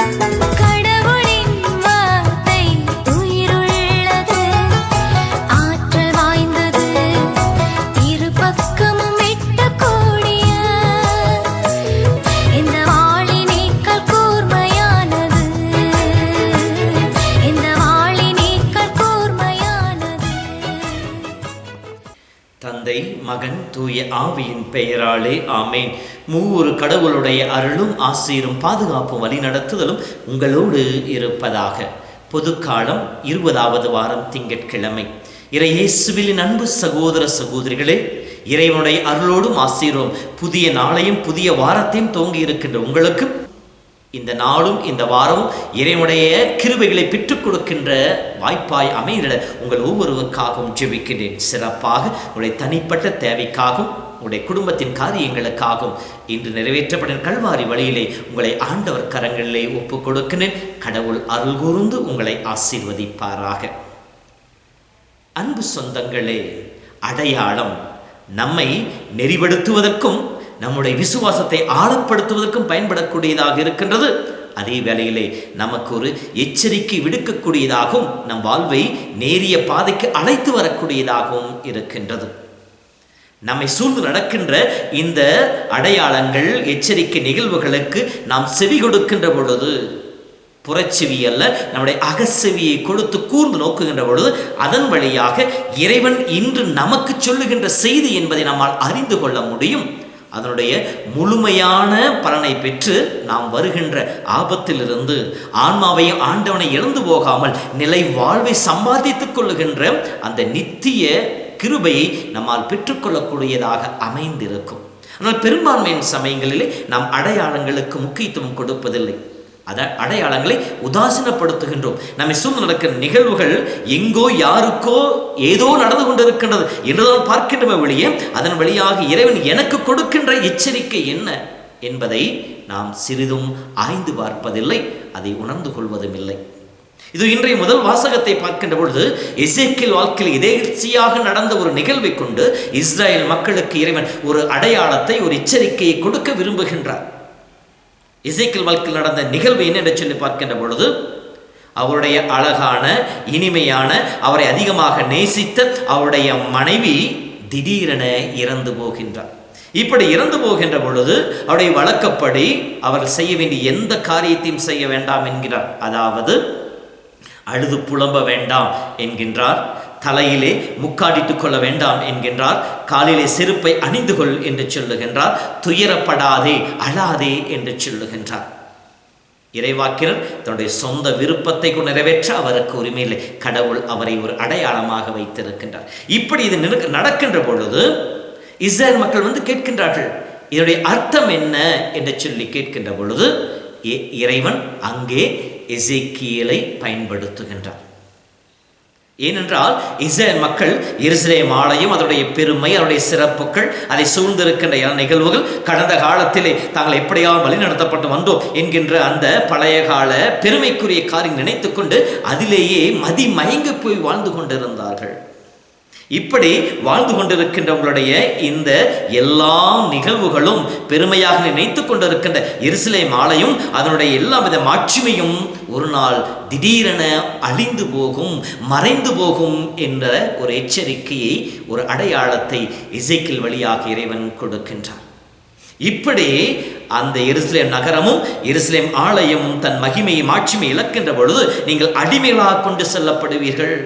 Kar தந்தை மகன் தூய ஆவியின் பெயராலே ஆமேன். மூவொரு கடவுளுடைய அருளும் ஆசீரும் பாதுகாப்பும் வழிநடத்துதலும் உங்களோடு இருப்பதாக. பொதுக்காலம் இருபதாவது வாரம் திங்கட்கிழமை. இறையேசுவிலின் அன்பு சகோதர சகோதரிகளே இறைவனுடைய அருளோடும் ஆசீரும் புதிய நாளையும் புதிய வாரத்தையும் தோங்கி இருக்கின்ற உங்களுக்கு இந்த நாளும் இந்த வாரமும் இறைவனுடைய கிருபைகளை பெற்றுக் கொடுக்கின்ற வாய்ப்பாய் அமைகிற உங்கள் ஒவ்வொருவருக்காகவும் ஜெபிக்கின்றேன். சிறப்பாக உங்களுடைய தனிப்பட்ட தேவைக்காகவும் உங்களுடைய குடும்பத்தின் காரியங்களுக்காகவும் இன்று நிறைவேற்றப்பட்ட கல்வாரி வழியிலே உங்களை ஆண்டவர் கரங்களிலே ஒப்பு கொடுக்கிறேன் கடவுள் அருள் கூர்ந்து உங்களை ஆசீர்வதிப்பாராக. அன்பு சொந்தங்களே அடையாளம் நம்மை நெறிப்படுத்துவதற்கும் நம்முடைய விசுவாசத்தை ஆழப்படுத்துவதற்கும் பயன்படக்கூடியதாக இருக்கின்றது. அதே வேளையிலே நமக்கு ஒரு எச்சரிக்கை விடுக்கக்கூடியதாகவும் நம் வாழ்வை நேரிய பாதைக்கு அழைத்து வரக்கூடியதாகவும் இருக்கின்றது. நம்மை சூழ்ந்து நடக்கின்ற இந்த அடையாளங்கள் எச்சரிக்கை நிகழ்வுகளுக்கு நாம் செவி கொடுக்கின்ற பொழுது புறச்செவி அல்ல நம்முடைய அகச்செவியை கொடுத்து கூர்ந்து நோக்குகின்ற பொழுது அதன் வழியாக இறைவன் இன்று நமக்கு சொல்லுகின்ற செய்தி என்பதை நம்மால் அறிந்து கொள்ள முடியும். அதனுடைய முழுமையான பலனை பெற்று நாம் வருகின்ற ஆபத்திலிருந்து ஆன்மாவையும் ஆண்டவனை இழந்து போகாமல் நிலை வாழ்வை சம்பாதித்துக் கொள்ளுகின்ற அந்த நித்திய கிருபையை நம்மால் பெற்றுக்கொள்ளக்கூடியதாக அமைந்திருக்கும். ஆனால் பெரும்பான்மையின் சமயங்களிலே நாம் அடையாளங்களுக்கு முக்கியத்துவம் கொடுப்பதில்லை. அத அடையாளங்களை உதாசீனப்படுத்துகின்றோம். நம்மை சூழ்ந்து நடக்கிற நிகழ்வுகள் எங்கோ யாருக்கோ ஏதோ நடந்து கொண்டிருக்கின்றது என்றுதான் பார்க்கின்றமே வெளியே அதன் வழியாக இறைவன் எனக்கு கொடுக்கின்ற எச்சரிக்கை என்ன என்பதை நாம் சிறிதும் ஆய்ந்து பார்ப்பதில்லை அதை உணர்ந்து கொள்வதும் இல்லை. இது இன்றைய முதல் வாசகத்தை பார்க்கின்ற பொழுது இசைக்கில் வாழ்க்கையில் எதேர்ச்சியாக நடந்த ஒரு நிகழ்வை கொண்டு இஸ்ரேல் மக்களுக்கு இறைவன் ஒரு அடையாளத்தை ஒரு எச்சரிக்கையை கொடுக்க விரும்புகின்றார். இசைக்கல் வாழ்க்கையில் நடந்த நிகழ்வு என்ன சொல்லி பார்க்கின்ற பொழுது அவருடைய அழகான இனிமையான அவரை அதிகமாக நேசித்த அவருடைய மனைவி திடீரென இறந்து போகின்றார். இப்படி இறந்து போகின்ற பொழுது அவருடைய வழக்கப்படி அவர் செய்ய வேண்டிய எந்த காரியத்தையும் செய்ய வேண்டாம் என்கிறார். அதாவது அழுது புலம்ப வேண்டாம் என்கின்றார். தலையிலே முக்காடிட்டுக் கொள்ள வேண்டாம் என்கின்றார். காலிலே செருப்பை அணிந்து கொள் என்று சொல்லுகின்றார். துயரப்படாதே அழாதே என்று சொல்லுகின்றார். இறைவாக்கினர் தன்னுடைய சொந்த விருப்பத்தை நிறைவேற்ற அவருக்கு உரிமை இல்லை. கடவுள் அவரை ஒரு அடையாளமாக வைத்திருக்கின்றார். இப்படி இது நடக்கின்ற பொழுது இஸ்ரேல் மக்கள் வந்து கேட்கின்றார்கள். இதனுடைய அர்த்தம் என்ன என்று சொல்லி கேட்கின்ற பொழுது இ- இறைவன் அங்கே எசேக்கியலை பயன்படுத்துகின்றார். ஏனென்றால் இஸ்ரேல் மக்கள் எருசலேம் ஆலயம் அதனுடைய பெருமை அதனுடைய சிறப்புகள் அதை சூழ்ந்திருக்கின்ற நிகழ்வுகள் கடந்த காலத்திலே தாங்கள் எப்படியாவது வழிநடத்தப்பட்டு வந்தோம் என்கின்ற அந்த பழைய கால பெருமைக்குரிய காரியம் நினைத்துக்கொண்டு அதிலேயே மதி மயங்கி போய் வாழ்ந்து கொண்டிருந்தார்கள். இப்படி வாழ்ந்து கொண்டிருக்கின்ற உங்களுடைய இந்த எல்லா நிகழ்வுகளும் பெருமையாக நினைத்து கொண்டிருக்கின்ற எருசலேம் மாலையும் அதனுடைய எல்லா வித மாட்சிமையும் ஒரு நாள் திடீரென அழிந்து போகும் மறைந்து போகும் என்ற ஒரு எச்சரிக்கையை ஒரு அடையாளத்தை இசைக்கில் வழியாக இறைவன் கொடுக்கின்றார். இப்படி அந்த எருசலேம் நகரமும் எருசலேம் ஆலயமும் தன் மகிமையை மாட்சிமை இழக்கின்ற பொழுது நீங்கள் அடிமைகளாக கொண்டு செல்லப்படுவீர்கள்.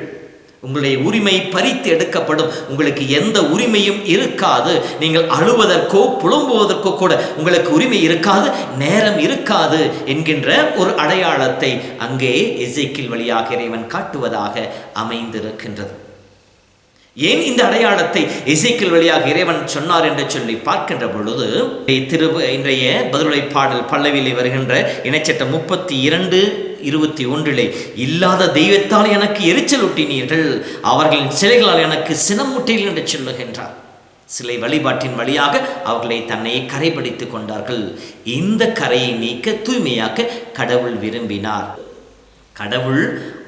உங்களுடைய உரிமை பறித்து எடுக்கப்படும். உங்களுக்கு எந்த உரிமையும் இருக்காது. நீங்கள் அழுவதற்கோ புலம்புவதற்கோ கூட உங்களுக்கு உரிமை இருக்காது நேரம் இருக்காது என்கின்ற ஒரு அடையாளத்தை அங்கே எசேக்கில் வழியாக இறைவன் காட்டுவதாக அமைந்திருக்கின்றது. ஏன் இந்த அடையாளத்தை இசைக்கல் வழியாக இறைவன் சொன்னார் என்று சொல்லி பார்க்கின்ற பொழுது திரு இன்றைய பதிலுரை பாடல் பல்லவியிலே வருகின்ற இணைச்சட்டம் முப்பத்தி இரண்டு இருபத்தி ஒன்றிலே இல்லாத தெய்வத்தால் எனக்கு எரிச்சல் ஊட்டினீர்கள் அவர்களின் சிலைகளால் எனக்கு சினமூட்டில் என்று சொல்லுகின்றார். சிலை வழிபாட்டின் வழியாக அவர்களை தன்னை கரைப்படுத்திக் கொண்டார்கள். இந்த கரையை நீக்க தூய்மையாக்க கடவுள் விரும்பினார். கடவுள்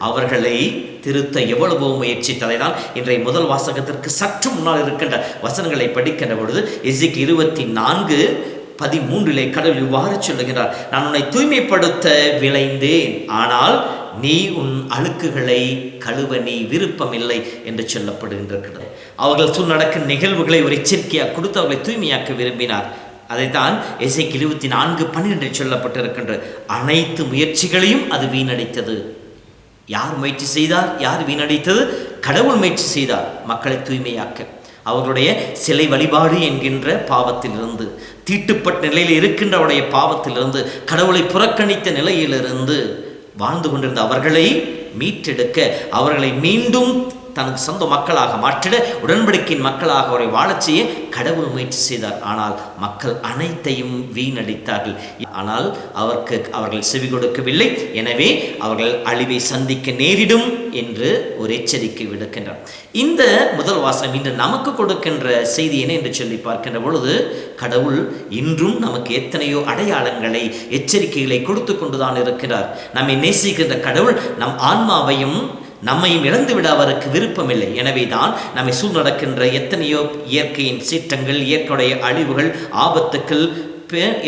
அவர்களை திருத்த எவ்வளவோ முயற்சித்ததைதான் இன்றைய முதல் வாசகத்திற்கு சற்று முன்னால் இருக்கின்ற வசனங்களை படிக்கின்ற பொழுது எசிக் இருபத்தி நான்கு பதிமூன்றிலே கடவுள் இவ்வாறு சொல்லுகிறார் நான் உன்னை தூய்மைப்படுத்த விளைந்தேன் ஆனால் நீ உன் அழுக்குகளை கழுவ நீ விருப்பமில்லை என்று சொல்லப்படுகின்றது அவர்கள் சொல் நடக்கும் நிகழ்வுகளை ஒரு எச்சரிக்கையாக கொடுத்து அவர்களை தூய்மையாக்க விரும்பினார். அதைத்தான் எசைக்கு இருபத்தி நான்கு பன்னிரெண்டு சொல்லப்பட்டிருக்கின்ற அனைத்து முயற்சிகளையும் அது வீணடித்தது. யார் முயற்சி செய்தார்? யார் வீணடித்தது? கடவுள் முயற்சி செய்தார். மக்களை தூய்மையாக்க. அவர்களுடைய சிலை வழிபாடு என்கின்ற பாவத்திலிருந்து தீட்டுப்பட்ட நிலையில் இருக்கின்றவருடைய பாவத்திலிருந்து கடவுளை புறக்கணித்த நிலையிலிருந்து வாழ்ந்து கொண்டிருந்த அவர்களை மீட்டெடுக்க அவர்களை மீண்டும் தனது சொந்த மக்களாக மாற்றிட உடன்படிக்கையின் மக்களாக அவரை வாழச் செய்ய கடவுள் முயற்சி செய்தார். ஆனால் மக்கள் அனைத்தையும் வீணடித்தார்கள். ஆனால் அவருக்கு அவர்கள் செவி கொடுக்கவில்லை. எனவே அவர்கள் அழிவை சந்திக்க நேரிடும் என்று ஒரு எச்சரிக்கை விடுக்கின்றார் இந்த முதல் வாசம் இன்று நமக்கு கொடுக்கின்ற செய்தி என்ன என்று சொல்லி பார்க்கின்ற பொழுது கடவுள் இன்றும் நமக்கு எத்தனையோ அடையாளங்களை எச்சரிக்கைகளை கொடுத்து கொண்டுதான் இருக்கிறார். நம்மை நேசிக்கின்ற கடவுள் நம் ஆன்மாவையும் நம்மையும் இழந்துவிட அவருக்கு விருப்பமில்லை. எனவே தான் நம்மை சூழ் நடக்கின்ற எத்தனையோ இயற்கையின் சீற்றங்கள் இயற்கையுடைய அழிவுகள் ஆபத்துக்கள்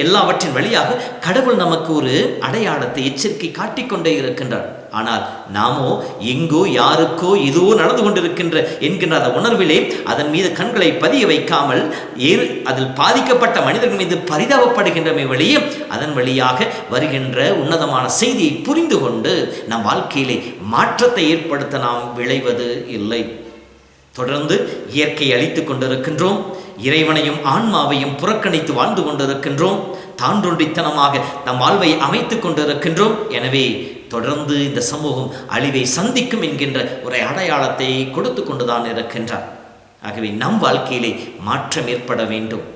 எல்லாவற்றின் வழியாக கடவுள் நமக்கு ஒரு அடையாளத்தை எச்சரிக்கை காட்டிக்கொண்டே இருக்கின்றார். ஆனால் நாமோ எங்கோ யாருக்கோ இதுவோ நடந்து கொண்டிருக்கின்ற என்கின்ற அந்த உணர்விலே அதன் மீது கண்களை பதிய வைக்காமல் ஏறு அதில் பாதிக்கப்பட்ட மனிதர்கள் மீது பரிதாபப்படுகின்றமை வழியே அதன் வழியாக வருகின்ற உன்னதமான செய்தியை புரிந்து கொண்டு நம் வாழ்க்கையிலே மாற்றத்தை ஏற்படுத்த நாம் விளைவது இல்லை. தொடர்ந்து இயற்கை அழித்துக் கொண்டிருக்கின்றோம். இறைவனையும் ஆன்மாவையும் புறக்கணித்து வாழ்ந்து கொண்டிருக்கின்றோம். தாண்டொண்டித்தனமாக நம் வாழ்வை அமைத்துக் கொண்டிருக்கின்றோம். எனவே தொடர்ந்து இந்த சமூகம் அழிவை சந்திக்கும் என்கின்ற ஒரு அடையாளத்தை கொடுத்து கொண்டுதான் இருக்கின்றார். ஆகவே நம் வாழ்க்கையிலே மாற்றம் ஏற்பட வேண்டும்.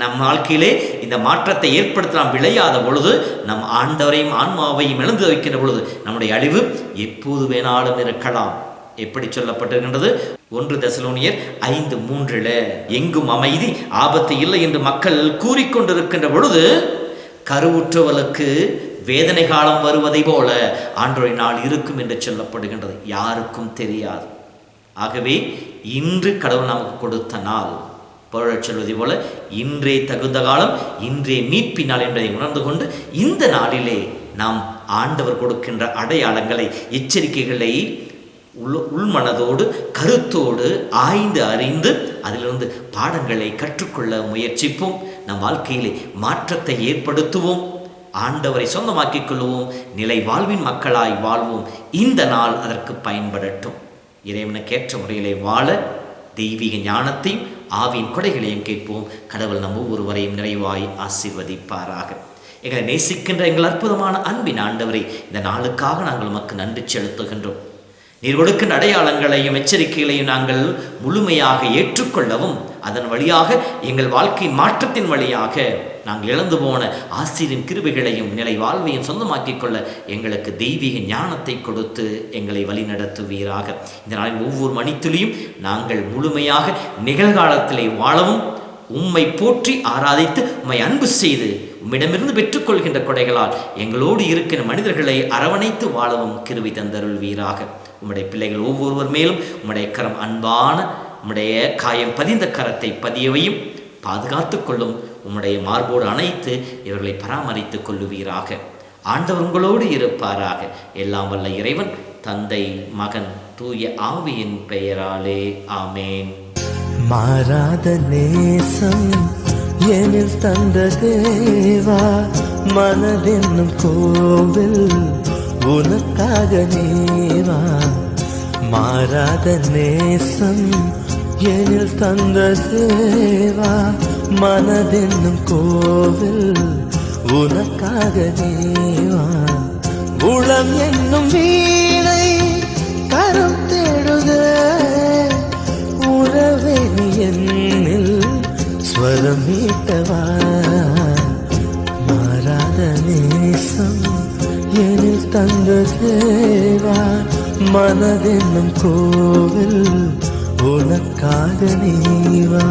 நம் வாழ்க்கையிலே இந்த மாற்றத்தை ஏற்படுத்த நாம் விளையாத பொழுது நம் ஆண்டவரையும் ஆன்மாவையும் இழந்து வைக்கின்ற பொழுது நம்முடைய அழிவு எப்போது வேணாலும் இருக்கலாம். எப்படி சொல்லப்பட்டிருக்கின்றது? ஒன்று தசலோனியர் ஐந்து மூன்றில் எங்கும் அமைதி ஆபத்து இல்லை என்று மக்கள் கூறிக்கொண்டிருக்கின்ற பொழுது கருவுற்றவளுக்கு வேதனை காலம் வருவதை போல ஆண்டோரை நாள் இருக்கும் என்று சொல்லப்படுகின்றது. யாருக்கும் தெரியாது. ஆகவே இன்று கடவுள் நமக்கு கொடுத்த நாள் புகழச் சொல்வதை போல இன்றே தகுந்த காலம் இன்றே மீட்பி நாள் என்பதை உணர்ந்து கொண்டு இந்த நாளிலே நாம் ஆண்டவர் கொடுக்கின்ற அடையாளங்களை எச்சரிக்கைகளை உள் உள்மனதோடு கருத்தோடு ஆய்ந்து அறிந்து அதிலிருந்து பாடங்களை கற்றுக்கொள்ள முயற்சிப்போம். நம் வாழ்க்கையிலே மாற்றத்தை ஏற்படுத்துவோம். ஆண்டவரை சொந்தமாக்கிக் கொள்வோம் நிலை வாழ்வின் மக்களாய் வாழ்வோம். இந்த நாள் அதற்கு பயன்படட்டும். இறைவனுக்கேற்ற முறையிலே வாழ தெய்வீக ஞானத்தையும் ஆவியின் கொடைகளையும் கேட்போம். கடவுள் நம் ஒவ்வொருவரையும் நிறைவாய் ஆசிர்வதிப்பாராக. எங்களை நேசிக்கின்ற எங்கள் அற்புதமான அன்பின் ஆண்டவரை இந்த நாளுக்காக நாங்கள் உமக்கு நன்றி செலுத்துகின்றோம். நீர் கொடுக்கின்ற அடையாளங்களையும் எச்சரிக்கைகளையும் நாங்கள் முழுமையாக ஏற்றுக்கொள்ளவும் அதன் வழியாக எங்கள் வாழ்க்கையின் மாற்றத்தின் வழியாக நாங்கள் இழந்து போன ஆசிரியரின் கிருபைகளையும் நிலை வாழ்வையும் சொந்தமாக்கிக் கொள்ள எங்களுக்கு தெய்வீக ஞானத்தை கொடுத்து எங்களை வழிநடத்துவீராக. இந்த நாளின் ஒவ்வொரு மணித்துளியும் நாங்கள் முழுமையாக நிகழ்காலத்திலே வாழவும் உம்மை போற்றி ஆராதித்து உம்மை அன்பு செய்து உம்மிடமிருந்து பெற்றுக்கொள்கின்ற கொடைகளால் எங்களோடு இருக்கிற மனிதர்களை அரவணைத்து வாழவும் கிருவி தந்தருள்வீராக. உம்முடைய பிள்ளைகள் ஒவ்வொருவர் மேலும் உம்முடைய கரம் அன்பான உம்முடைய காயம் பதிந்த கரத்தை பதியவையும் பாதுகாத்து கொள்ளும் உம்முடைய மார்போடு அணைத்து இவர்களை பராமரித்துக் கொள்ளுவீராக. ஆண்டவர் உங்களோடு இருப்பாராக. எல்லாம் வல்ல இறைவன் தந்தை மகன் தூய ஆவியின் பெயராலே. ஆமேன். மாறாத நேசம் எனில் தந்த தேவா மனதென்னும் கோவில் உனக்காக நேவா. மாறாத நேசம் எனில் தந்த தேவா மனதென்னும் கோவில் உனக்காக தேவா. உளம் என்னும் வீணை கரம் தேடுதே. உறவே என்னில் ஸ்வரம் மீட்டவா. மாறாத நேசம் எனில் தந்த தேவா மனதென்னும் கோவில் உனக்காக நீவா